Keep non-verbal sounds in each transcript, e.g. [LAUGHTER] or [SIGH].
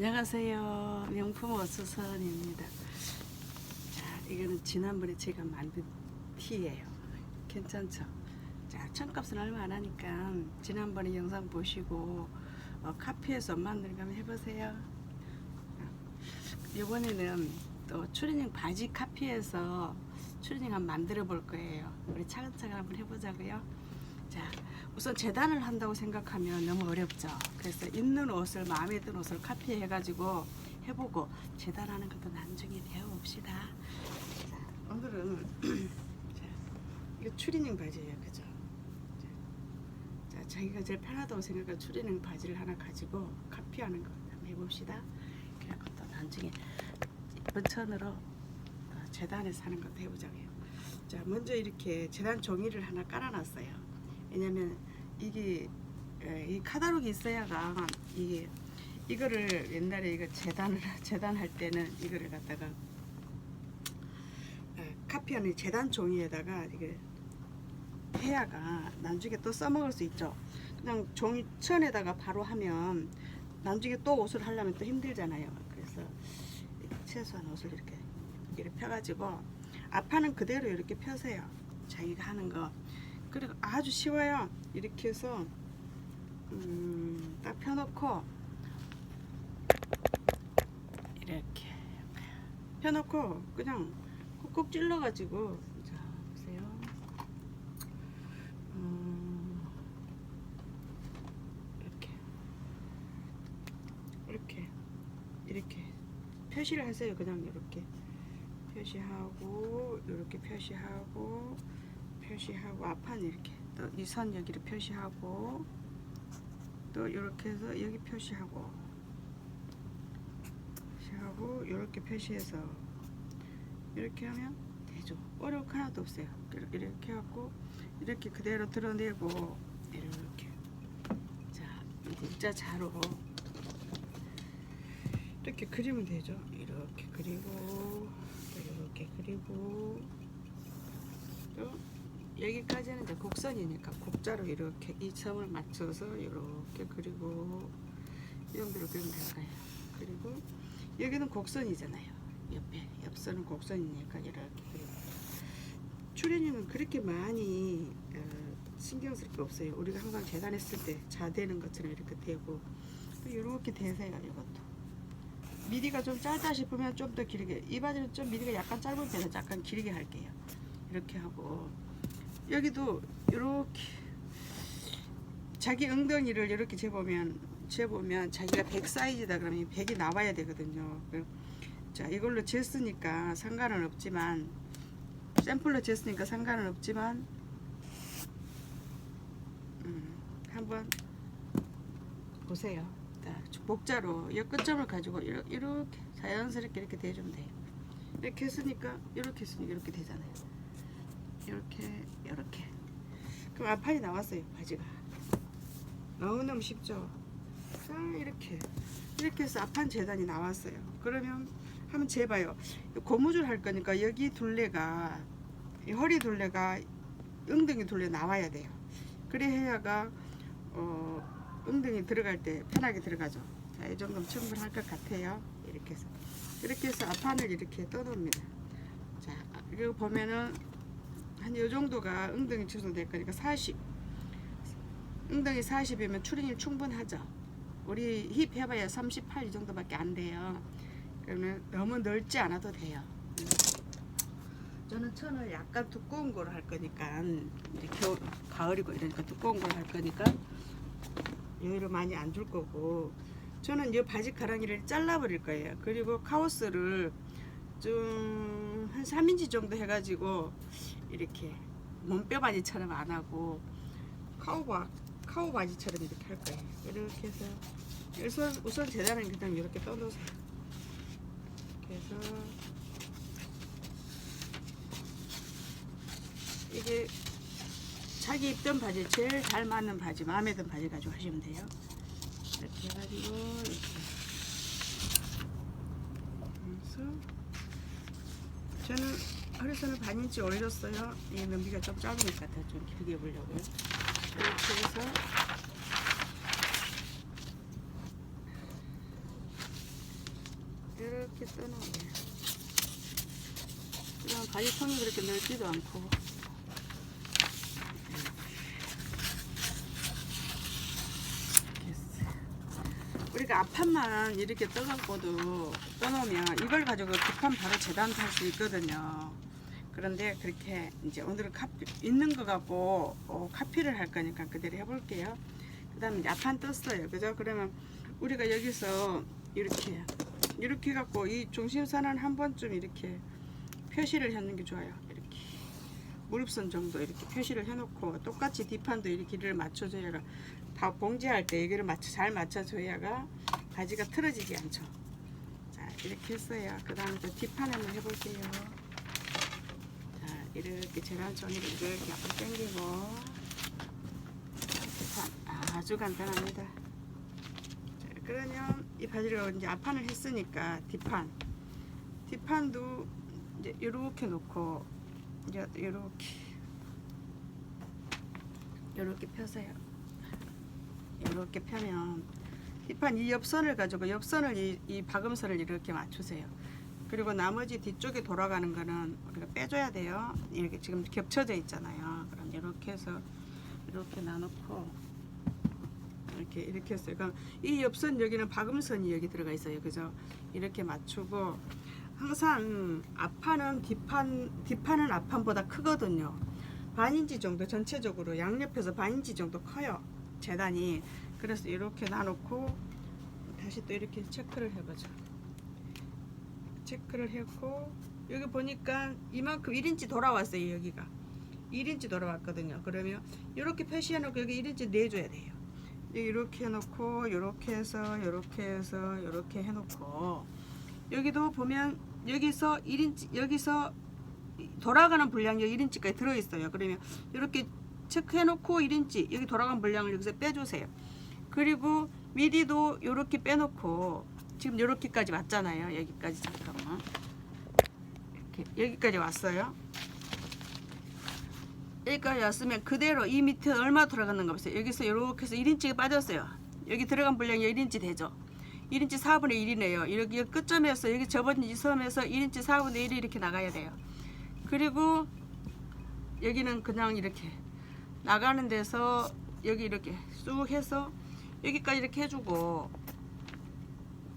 안녕하세요. 명품 어수선입니다. 자, 이거는 지난번에 제가 만든 티예요. 괜찮죠? 자, 천값은 얼마 안 하니까 지난번에 영상 보시고 어, 카피해서 한번 해보세요. 이번에는 또 추리닝 바지 카피해서 추리닝 한번 만들어 볼 거예요. 우리 차근차근 한번 해보자고요. 자, 우선 재단을 한다고 생각하면 너무 어렵죠. 그래서 있는 옷을 마음에 드는 옷을 카피해가지고 해보고 재단하는 것도 나중에 배워봅시다. 자, 오늘은 [CLEARS THROAT] 자, 이거 추리닝 바지예요, 그죠? 자, 자, 자기가 제일 편하다고 생각한 추리닝 바지를 하나 가지고 카피하는 거 한번 해봅시다. 그래갖고 또 나중에 이쁜 천으로 또 재단에서 하는 것도 해보자고요. 자, 먼저 이렇게 재단 종이를 하나 깔아놨어요. 왜냐면 이게 에, 이 카다록이 있어야가 이게 이거를 옛날에 이거 재단을 [LAUGHS] 재단할 때는 이거를 갖다가 에, 카피하는 재단 종이에다가 이게 해야가 나중에 또 써먹을 수 있죠. 그냥 종이 천에다가 바로 하면 나중에 또 옷을 하려면 또 힘들잖아요. 그래서 최소한 옷을 이렇게 이렇게 펴가지고 앞판은 그대로 이렇게 펴세요. 자기가 하는 거. 그리고 아주 쉬워요. 이렇게 해서 음, 딱 펴놓고 이렇게 펴놓고 그냥 콕콕 찔러가지고 자 보세요. 음, 이렇게 이렇게 이렇게 표시를 하세요. 그냥 이렇게 표시하고 이렇게 표시하고 표시하고 앞판 이렇게 또 이 선 여기를 표시하고 또 이렇게 해서 여기 표시하고 표시하고 이렇게 표시해서 이렇게 하면 되죠. 어려울 거 하나도 없어요. 이렇게, 이렇게 해갖고 이렇게 그대로 드러내고 이렇게. 자 일자 자로 이렇게 그리면 되죠. 이렇게 그리고 또 이렇게 그리고 또 여기까지는 이제 곡선이니까 곡자로 이렇게 이 점을 맞춰서 이렇게 그리고 이 정도로 그리면 될까요? 그리고 여기는 곡선이잖아요. 옆에 옆선은 곡선이니까 이렇게 그리고 추리닝은 그렇게 많이 어, 신경 쓸 게 없어요. 우리가 항상 재단했을 때 자대는 것처럼 이렇게 되고 또 이렇게 되세요. 이것도 미디가 좀 짧다 싶으면 좀 더 길게 이 바지는 좀 미디가 약간 짧을 때는 약간 길게 할게요. 이렇게 하고 여기도 이렇게 자기 엉덩이를 이렇게 재보면 재보면 자기가 100 사이즈다 그러면 100이 나와야 되거든요. 그- 자 이걸로 쟀으니까 상관은 없지만 샘플로 쟀으니까 상관은 없지만 음, 한번 보세요. 자, 목자로 이 끝점을 가지고 이렇게 자연스럽게 이렇게 대주면 돼요. 이렇게 했으니까 이렇게 했으니까 이렇게 되잖아요. 이렇게 이렇게. 그럼 앞판이 나왔어요 바지가. 너무너무 쉽죠? 자 이렇게. 이렇게 해서 앞판 재단이 나왔어요. 그러면 한번 재봐요. 고무줄 할 거니까 여기 둘레가 이 허리 둘레가 엉덩이 둘레 나와야 돼요. 그래 해야가 어, 엉덩이 들어갈 때 편하게 들어가죠. 자, 이 정도면 충분할 것 같아요. 이렇게 해서. 이렇게 해서 앞판을 이렇게 떠놓습니다. 자 이거 보면은 한 요 정도가 엉덩이 추선 될 거니까 40 엉덩이 40이면 추리닝 충분하죠. 우리 힙 해봐야 38 이 정도밖에 안 돼요. 그러면 너무 넓지 않아도 돼요. 저는 천을 약간 두꺼운 거로 할 거니까 이제 겨울 가을이고 이러니까 두꺼운 거로 할 거니까 여유를 많이 안 줄 거고. 저는 이 바지 가랑이를 잘라 버릴 거예요. 그리고 카오스를 좀 한 3인치 정도 해가지고 이렇게 몸뼈 바지처럼 안 하고 카우바 카우 바지처럼 이렇게 할 거예요. 이렇게 해서 우선 우선 재단은 그냥 이렇게 떠놓으세요. 이렇게 해서 이게 자기 입던 바지 제일 잘 맞는 바지 마음에 든 바지 가지고 하시면 돼요. 이렇게 해가지고 이렇게 그래서 저는 허리선을 반 인치 올렸어요. 이 넘기가 좀 짧으니까 더 좀 길게 해보려고요. 이렇게 해서 이렇게 떠놓으면 그럼 바지 통이 그렇게 넓지도 않고. 우리가 앞판만 이렇게 떠갖고도 떠놓으면 이걸 가지고 뒷판 바로 재단할 수 있거든요. 그런데 그렇게 이제 오늘은 카피, 있는 거 갖고 어, 카피를 할 거니까 그대로 해볼게요. 그 다음에 앞판 떴어요. 그죠? 그러면 우리가 여기서 이렇게 이렇게 갖고 이 중심선은 한 번쯤 이렇게 표시를 하는 게 좋아요. 이렇게 무릎선 정도 이렇게 표시를 해놓고 똑같이 뒷판도 이렇게 길이를 맞춰줘야 다 봉지할 때 여기를 맞춰 잘 맞춰줘야가 바지가 틀어지지 않죠. 자 이렇게 했어요. 그 다음에 뒷판 한번 해볼게요. 자 이렇게 재단종이를 이렇게 앞으로 당기고 아주 간단합니다. 자, 그러면 이 바지를 이제 앞판을 했으니까 뒷판 뒷판도 이제 이렇게 놓고 이제 이렇게 이렇게 펴세요. 이렇게 펴면 뒷판 이 옆선을 가지고 옆선을 이, 이 박음선을 이렇게 맞추세요. 그리고 나머지 뒤쪽에 돌아가는 거는 우리가 빼줘야 돼요. 이렇게 지금 겹쳐져 있잖아요. 그럼 이렇게 해서 이렇게 나놓고 이렇게 이렇게 했어요. 그럼 이 옆선 여기는 박음선이 여기 들어가 있어요. 그죠? 이렇게 맞추고 항상 앞판은 뒷판 뒷판은 앞판보다 크거든요. 반인치 정도 전체적으로 양옆에서 반인치 정도 커요. 재단이 그래서 이렇게 놔놓고 다시 또 이렇게 체크를 해보죠. 체크를 했고 여기 보니까 이만큼 1인치 돌아왔어요 여기가. 1인치 돌아왔거든요. 그러면 이렇게 표시해 놓고 여기 1인치 내줘야 돼요. 여기 이렇게 해놓고 이렇게 해서 이렇게 해서 이렇게 해놓고. 여기도 보면 여기서 1인치 여기서 돌아가는 분량이 1인치까지 들어있어요. 그러면 이렇게 체크해 놓고 1인치 여기 돌아가는 분량을 여기서 빼주세요. 그리고 미디도 이렇게 빼놓고 지금 이렇게까지 왔잖아요. 여기까지 잠깐만. 이렇게 여기까지 왔어요. 여기까지 왔으면 그대로 이 밑에 얼마 들어갔는가 보세요. 여기서 이렇게 해서 1인치가 빠졌어요. 여기 들어간 분량이 1인치 되죠. 1인치 4분의 1이네요. 여기 끝점에서 여기 저번 이 섬에서 1인치 4분의 1이 이렇게 나가야 돼요. 그리고 여기는 그냥 이렇게 나가는 데서 여기 이렇게 쑥 해서 여기까지 이렇게 해주고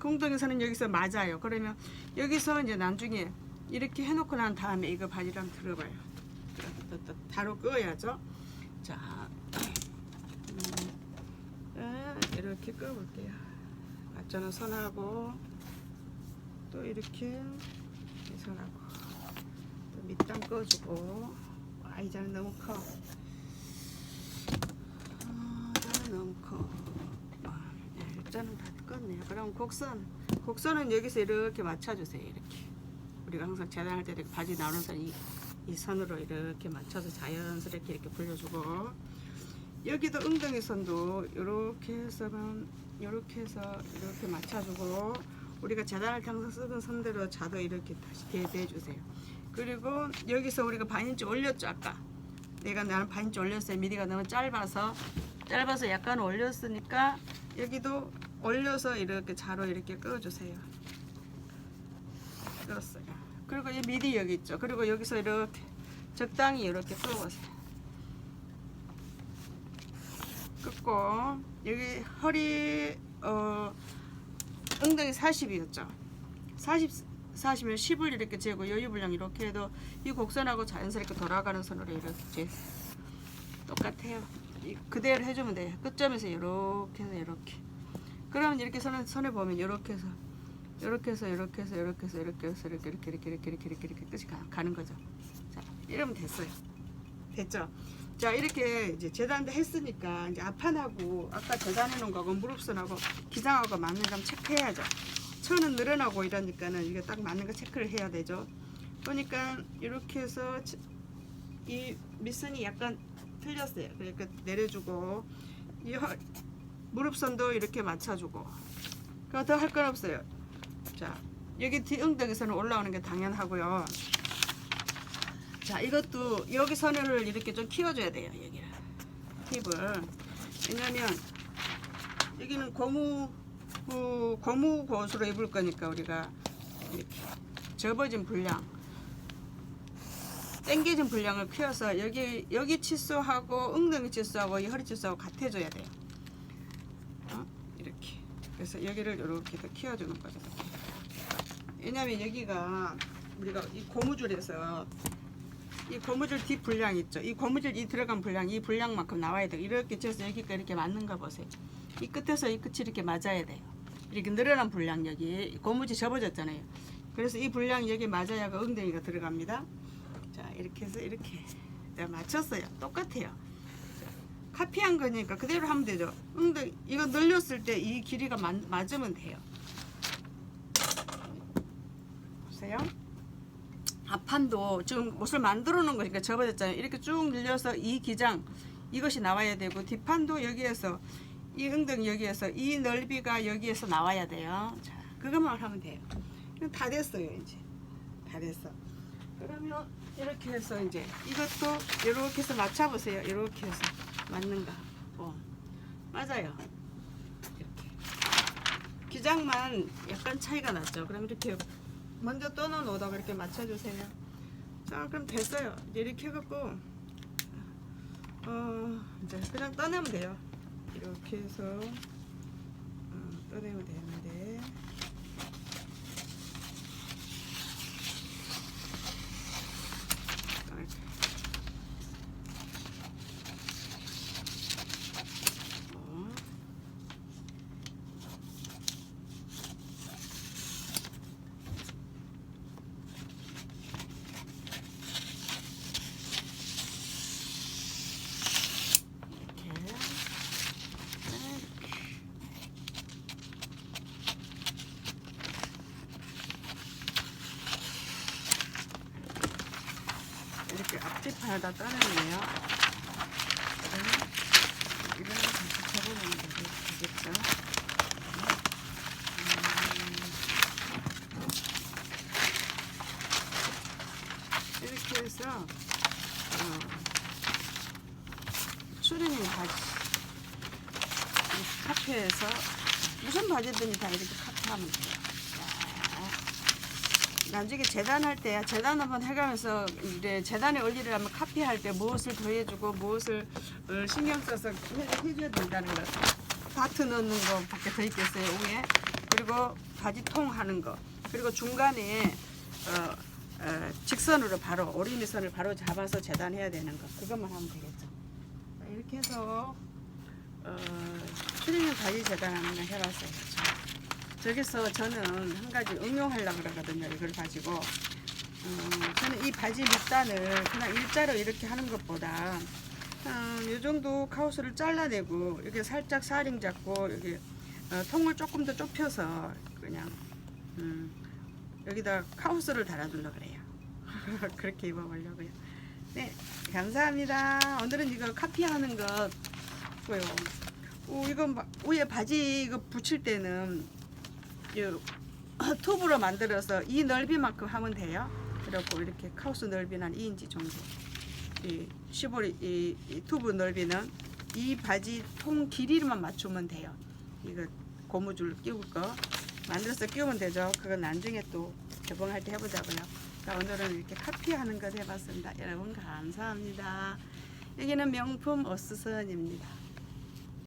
공동에서는 여기서 맞아요. 그러면 여기서 이제 나중에 이렇게 해놓고 난 다음에 이거 한번 들어봐요. 바로 끄어야죠. 자, 음, 아, 이렇게 끄어볼게요. 맞춰는 선하고 또 이렇게 이 선하고 또 밑단 꺼주고 아, 이 잔은 너무 커. 아, 너무 커. 아, 네, 일단은 다 껐네요. 그럼 곡선, 곡선은 여기서 이렇게 맞춰주세요. 이렇게. 우리가 항상 재단할 때 이렇게 바지 나오는 선, 이, 이 선으로 이렇게 맞춰서 자연스럽게 이렇게 불려주고, 여기도 엉덩이 선도 이렇게 해서만, 이렇게 해서 이렇게 맞춰주고, 우리가 재단할 때 항상 쓰던 선대로 자도 이렇게 다시 대대주세요. 그리고 여기서 우리가 반인치 올렸죠, 아까. 내가 나는 반인치 올렸어요. 미디가 너무 짧아서 짧아서 약간 올렸으니까 여기도 올려서 이렇게 자로 이렇게 끄어주세요. 끌었어요. 그리고 이 미디 여기 있죠. 그리고 여기서 이렇게 적당히 이렇게 끄어보세요. 끄고 여기 허리 어 엉덩이 40이었죠. 40 40이면 10을 이렇게 재고 여유 분량 이렇게 해도 이 곡선하고 자연스럽게 돌아가는 선으로 이렇게 재 똑같아요. 이- 그대로 해주면 돼요. 끝점에서 이렇게 해서 이렇게. 그러면 이렇게 선을 선에 보면 이렇게 해서 이렇게 해서 이렇게 해서 이렇게 해서 이렇게 해서 이렇게 이렇게 이렇게 이렇게 이렇게 이렇게 이렇게 끝이 가, 가는 거죠. 자, 이러면 됐어요. 됐죠? 자, 이렇게 이제 재단도 했으니까 이제 앞판하고 아까 재단해 놓은 거하고 무릎선하고 기장하고 맞는 점 체크해야죠. 천은 늘어나고 이러니까는 이게 딱 맞는 거 체크를 해야 되죠. 보니까 이렇게 해서 치- 이 밑선이 약간 틀렸어요. 그러니까 내려주고 이 허, 무릎선도 이렇게 맞춰주고 그거 더 할 건 없어요. 자 여기 뒤 엉덩이선은 올라오는 게 당연하고요. 자 이것도 여기 선을 이렇게 좀 키워줘야 돼요. 여기를 팁을 왜냐면 여기는 고무 그 고무 옷으로 입을 거니까 우리가 이렇게 접어진 분량 당겨진 분량을 키워서 여기 여기 치수하고 엉덩이 치수하고 이 허리 치수하고 같아져야 돼요. 그래서 여기를 이렇게 더 키워주는 거죠. 왜냐면 여기가 우리가 이 고무줄에서 이 고무줄 뒷 분량 있죠. 이 고무줄 이 들어간 분량 이 분량만큼 나와야 돼요. 이렇게 쳐서 여기가 이렇게 맞는가 보세요. 이 끝에서 이 끝이 이렇게 맞아야 돼요. 이렇게 늘어난 분량 여기 고무줄 접어졌잖아요. 그래서 이 분량 여기 맞아야 그 엉덩이가 들어갑니다. 자 이렇게 해서 이렇게 자, 맞췄어요. 똑같아요. 자, 카피한 거니까 그대로 하면 되죠. 엉덩이 이거 늘렸을 때 이 길이가 맞, 맞으면 돼요. 보세요. 앞판도 지금 옷을 만들어 놓은 거니까 접어졌잖아요. 이렇게 쭉 늘려서 이 기장 이것이 나와야 되고 뒷판도 여기에서 이 엉덩이 여기에서 이 넓이가 여기에서 나와야 돼요. 자, 그것만 하면 돼요. 다 됐어요, 이제. 다 됐어. 그러면 이렇게 해서 이제 이것도 이렇게 해서 맞춰보세요. 이렇게 해서 맞는가. 어. 맞아요. 이렇게. 기장만 약간 차이가 났죠. 그럼 이렇게 먼저 떠놓은 오다가 이렇게 맞춰주세요. 자, 그럼 됐어요. 이렇게 해갖고, 어, 이제 그냥 떠내면 돼요. 이렇게 해서, 어, 떠내면 되는데. 이렇게. 어. 이렇게. 이렇게 앞뒤판에다 따내네요. 이거는 다시 접어보면 되겠죠. 음. 이렇게 해서 어, 추리닝 바지 이 카페에서 무슨 바지든지 다 이렇게 카페하면 돼요. 자, 나중에 재단할 때 재단 한번 해가면서 이제 재단에 올리려면 카피할 때 무엇을 더해주고 무엇을 어, 신경 써서 해, 해줘야 된다는 거. 다트 넣는 거 밖에 더 있겠어요 위에? 그리고 바지 통 하는 거. 그리고 중간에 어, 어, 직선으로 바로 오리미선을 바로 잡아서 재단해야 되는 거. 그것만 하면 되겠죠. 자, 이렇게 해서 어, 추리닝 바지 재단하는 거 해봤어요. 자, 저기서 저는 한 가지 응용하려고 그러거든요. 이걸 가지고. 어, 저는 이 바지 밑단을 그냥 일자로 이렇게 하는 것보다 음, 이 정도 카우스를 잘라내고 이렇게 살짝 사링 잡고 여기 어, 통을 조금 더 좁혀서 그냥 음, 여기다 카우스를 달아주려고 그래요. [LAUGHS] 그렇게 입어보려고요. 네, 감사합니다. 오늘은 이거 카피하는 거 고요. 오, 이건 바- 위에 바지 이거 붙일 때는 이 톱으로 만들어서 이 넓이만큼 하면 돼요. 그래갖고 이렇게 카우스 넓이는 한 2인치 정도. 이 시보리 이, 이 튜브 넓이는 이 바지 통 길이만 맞추면 돼요. 이거 고무줄 끼울 거 만들어서 끼우면 되죠. 그건 나중에 또 개봉할 때 해보자고요. 자, 오늘은 이렇게 카피하는 것 해봤습니다. 여러분 감사합니다. 여기는 명품 어스선입니다.